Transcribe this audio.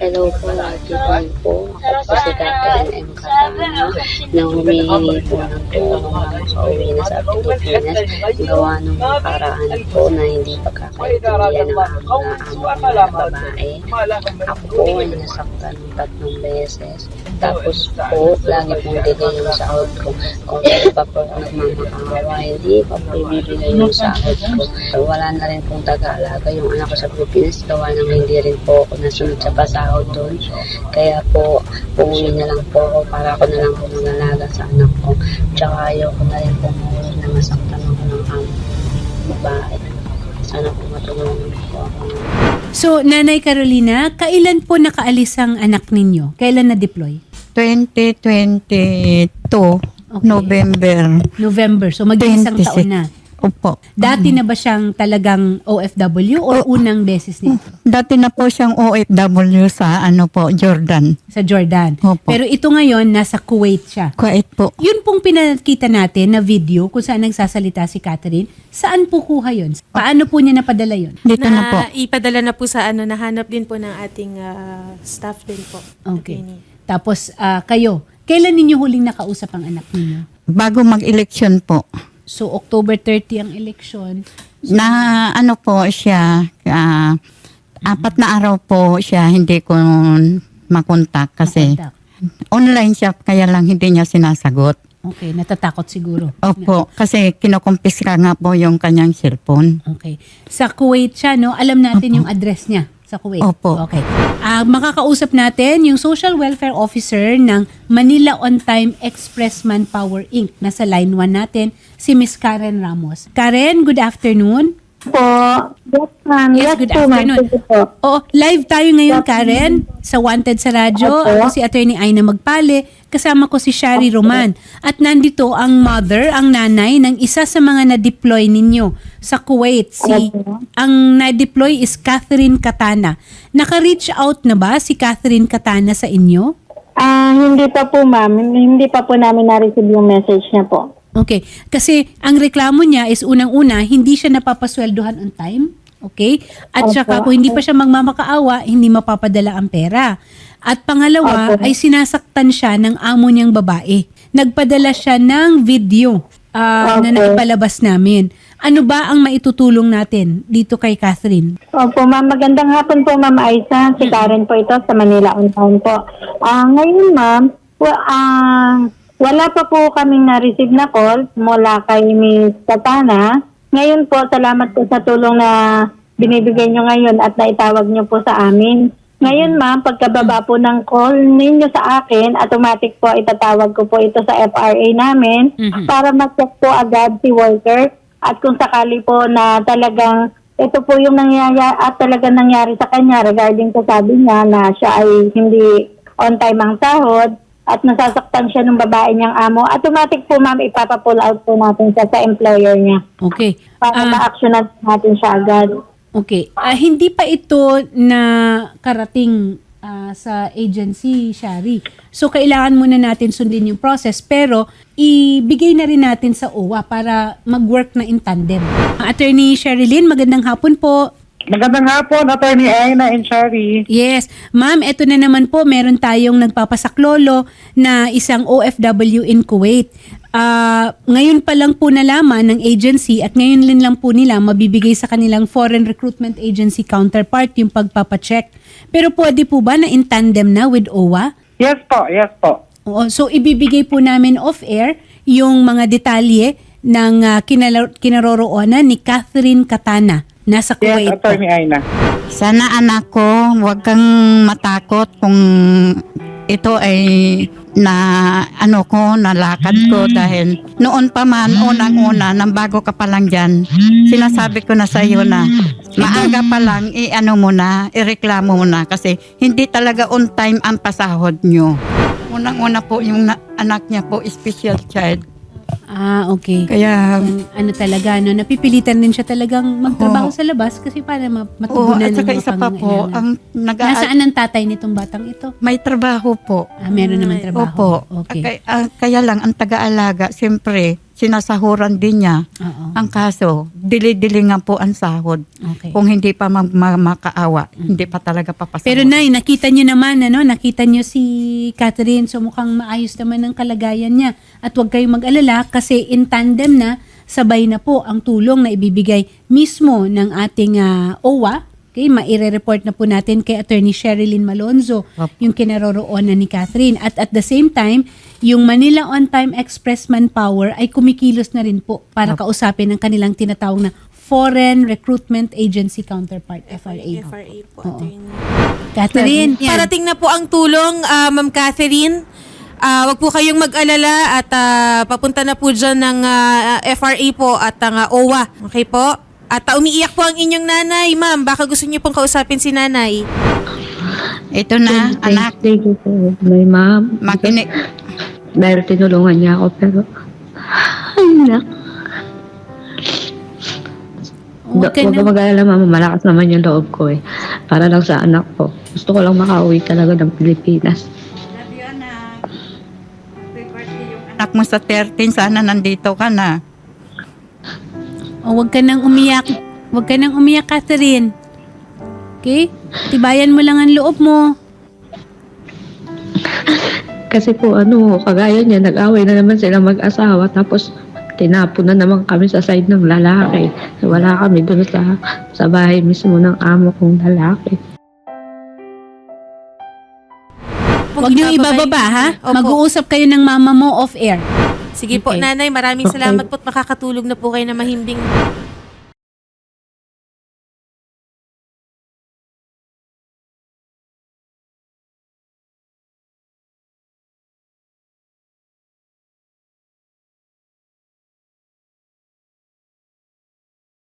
Hello po, Bang po. Ako po si Catherine M. Catana na humihingi po ng tulong makauwi na sa Pilipinas. Gawa ng nakaraan po na hindi pagkakaintindihan ng aming na aming babae. Ako po ay nasaktan ng tatlong beses. Tapos po, lagi pong delay yung sahod ko. Kung hindi pa po ako nagmamakawa, hindi pa po ibibigay yung sahod ko. Wala na rin pong taga-alaga yung anak ko sa Pilipinas. Gawa ng hindi rin po ako nasunod sa pasahod doon. Kaya po, uuwi na lang po ako para ako na lang po mag-alaga sa anak ko. Tsaka ayoko na rin po na masaktan ako ng aming babae. Sana po matulungan po ako. So, Nanay Carolina, kailan po nakaalis ang anak ninyo? Kailan na-deploy? 2022, November. November. So, mag-iisang 26. taon na. Opo. Dati na ba siyang talagang OFW or unang beses nito Dati na po siyang OFW sa ano po, Jordan. sa Jordan? Opo. Pero ito ngayon, nasa Kuwait siya. Kuwait po. Yun pong pinakita natin na video kung saan nagsasalita si Catherine. Saan po kuha yun? Paano po niya napadala yun? Dito na, po. ipadala na po sa ano, nahanap din po ng ating ah, staff din po. Okay. Attorney. Tapos, ah, kayo, kailan ninyo huling nakausap ang anak ninyo? Bago mag-election po. So, October 30 ang election. Na ano po siya, ah, apat na araw po siya hindi ko makontak kasi Makontak. online siya kaya lang hindi niya sinasagot. Okay, natatakot siguro. Opo, kasi kinukumpiska nga po yung kanyang cellphone. Okay. Sa Kuwait siya, no? Alam natin yung address niya sa Kuwait. Opo. Okay. Ah, makakausap natin yung Social Welfare Officer ng Manila On Time Express Manpower Inc. Nasa line 1 natin, si Miss Karen Ramos. Karen, good afternoon. Po. Yes, ma'am. Yes, good po, ma'am. afternoon. Sige po. Oo, live tayo ngayon, Karen, sa Wanted sa Radyo. Opo. Ako si Attorney Aina Magpale, kasama ko si Shari Roman. At nandito ang mother, ang nanay ng isa sa mga na-deploy ninyo sa Kuwait. Si, Opo. ang na-deploy is Catherine Katana. Naka-reach out na ba si Catherine Katana sa inyo? Ah, hindi pa po, ma'am. Hindi pa po namin na-receive yung message niya po. Okay. Kasi ang reklamo niya is unang-una, hindi siya napapasweldohan on time. Okay? At Opo. saka kung hindi pa siya magmamakaawa, hindi mapapadala ang pera. At pangalawa, Opo. ay sinasaktan siya ng amo niyang babae. Nagpadala siya ng video na Opo. naipalabas namin. Ano ba ang maitutulong natin dito kay Catherine? Opo, ma'am. Magandang hapon po, ma'am Aisa. Si Karen po ito sa Manila on time po. Ah, ngayon, ma'am, wa- ah, wala pa po kaming na-receive na call mula kay Miss Katana. Ngayon po, salamat po sa tulong na binibigay nyo ngayon at naitawag nyo po sa amin. Ngayon, ma'am, pagkababa po ng call ninyo sa akin, automatic po itatawag ko po ito sa FRA namin Mhm. para ma-check po agad si worker at kung sakali po na talagang ito po yung nangyayari at talaga nangyari sa kanya regarding sa sabi niya na siya ay hindi on time ang sahod at nasasaktan siya ng babae niyang amo, automatic po ma'am ipapapull out po natin siya sa employer niya Okay. para Ah, ma-actionan natin siah agad. Okay. Ah, hindi pa ito na karating ah, sa agency, Shari. So, kailangan muna natin sundin yung process. Pero, ibigay na rin natin sa OWA para mag-work na in tandem. Ah, Attorney Sherilyn, magandang hapon po. Magandang hapon, Attorney Aina and Shari. Yes. Ma'am, eto na naman po, meron tayong nagpapasaklolo na isang OFW in Kuwait. Ah, ngayon pa lang po nalaman ng agency at ngayon din lang po nila mabibigay sa kanilang foreign recruitment agency counterpart yung pagpapacheck. Pero pwede po ba na in tandem na with OWA? Yes po, yes po. Oo, so ibibigay po namin off-air yung mga detalye ng uh, kinala- kinaroroonan ni Catherine Katana. Nasa Yes, Kuwait po. Attorney Aina. Sana anak ko, huwag kang matakot kung ito ay na ano ko, nalakad ko dahil noon pa man, unang-una, nang bago ka pa lang dyan, sinasabi ko na sa iyo na maaga pa lang, i-ano mo na, ireklamo mo na kasi hindi talaga on time ang pasahod nyo. Unang-una po yung na- anak niya po, special child. Ah, okay. Kaya, Ang ano talaga, no, napipilitan din siya talagang magtrabaho Oo. sa labas kasi para ma- oo, matugunan at saka ng mga isa pa po, pangangailangan. ang nag Nasaan ang tatay nitong batang ito? may trabaho po. Ah, meron naman trabaho. Opo. Okay. Kaya, ah, kaya lang, ang taga-alaga, siyempre, sinasahuran din niya. Oo. Ang kaso, dili-dilingan po ang sahod. Okay. Kung hindi pa mag- ma- makaawa, hindi pa talaga papasahod. Pero Nay, nakita niyo naman, ano, nakita niyo si Catherine, so mukhang maayos naman ang kalagayan niya. At huwag kayong mag-alala kasi in tandem na, sabay na po ang tulong na ibibigay mismo ng ating ah, OWA. Okay, maire-report na po natin kay Attorney Sherilyn Malonzo Opo. yung kinaroroonan ni Catherine. At at the same time, yung Manila On-Time Express Manpower ay kumikilos na rin po para kausapin ang kanilang tinatawag na Foreign Recruitment Agency Counterpart, FRA. FRA po, Oo. Catherine, yan. Parating na po ang tulong, ah, Ma'am Catherine. Ah, wag po kayong mag-alala at ah, papunta na po dyan ng ah, FRA po at ang ah, OWA. Okay po? At ah, umiiyak po ang inyong nanay, ma'am. Baka gusto niyo pong kausapin si nanay. Ito na, anak, Thank you po, my mom. makinig. Dahil tinulungan niya ako, pero... Ay, nak. Huwag ka Huwag na- ka mag-alala, mama. Malakas naman yung loob ko eh. Para lang sa anak ko. Gusto ko lang makauwi talaga ng Pilipinas. Anak mo sa 13, sana nandito ka na. O, huwag ka nang umiyak. Huwag ka nang umiyak, Catherine. Okay? Tibayan mo lang ang loob mo. Kasi po, ano, kagaya niya, nag-away na naman sila mag-asawa. Tapos, tinapon na naman kami sa side ng lalaki. Wala kami doon sa, sa bahay mismo ng amo kong lalaki. Huwag niyong ibababa, ha? Opo. Mag-uusap kayo ng mama mo off-air. Sige po, Okay. nanay. Maraming Okay. salamat po at makakatulog na po kayo na mahimbing